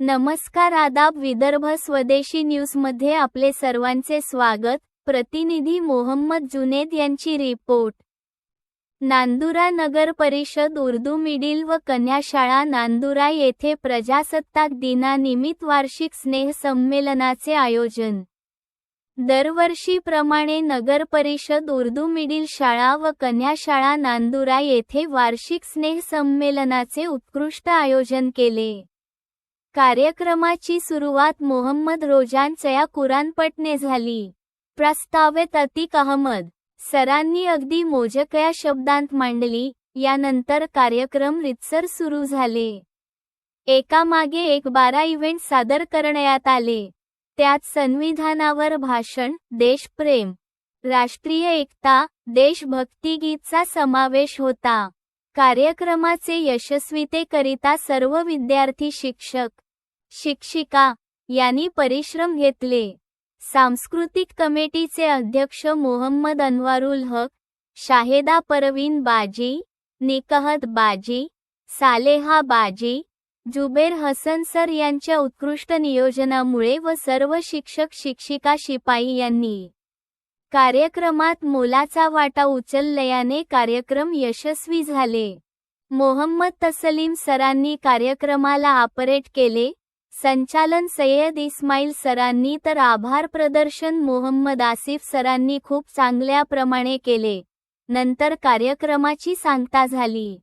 नमस्कार आदाब विदर्भ स्वदेशी न्यूजमध्ये आपले सर्वांचे स्वागत. प्रतिनिधी मोहम्मद जुनेद यांची रिपोर्ट. नांदुरा नगर परिषद उर्दू मिडिल व कन्या शाळा नांदुरा येथे प्रजासत्ताक दिनानिमित्त वार्षिक स्नेह संमेलनाचे आयोजन. दरवर्षीप्रमाणे नगर परिषद उर्दू मिडिल शाळा व कन्या शाळा नांदुरा येथे वार्षिक स्नेह संमेलनाचे उत्कृष्ट आयोजन केले. कार्यक्रमाची सुरुवात मोहम्मद रोजांच्या कुराणपटने झाली. प्रस्तावित अतिक अहमद सरांनी अगदी मोजकया शब्दांत मांडली यानंतर कार्यक्रम रितसर सुरू झाले. एकामागे एक बारा इव्हेंट सादर करण्यात आले. त्यात संविधानावर भाषण देशप्रेम राष्ट्रीय एकता देशभक्तिगीतचा समावेश होता. कार्यक्रमाचे यशस्वीतेकरिता सर्व विद्यार्थी शिक्षक शिक्षिका यांनी परिश्रम घेतले. सांस्कृतिक कमिटीचे अध्यक्ष मोहम्मद अनवारुल हक शाहेदा परवीन बाजी निकहत बाजी सालेहा बाजी जुबेर हसन सर यांच्या उत्कृष्ट नियोजनामुळे व सर्व शिक्षक शिक्षिका शिपाई यांनी कार्यक्रमात मोलाचा वाटा उचलल्याने कार्यक्रम यशस्वी झाले. मोहम्मद तसलीम सरांनी कार्यक्रमाला ऑपरेट केले. संचालन सय्यद इस्माईल सरांनी तर आभार प्रदर्शन मोहम्मद आसिफ सरांनी खूप चांगल्या प्रमाणे केले. नंतर कार्यक्रमाची सांगता झाली.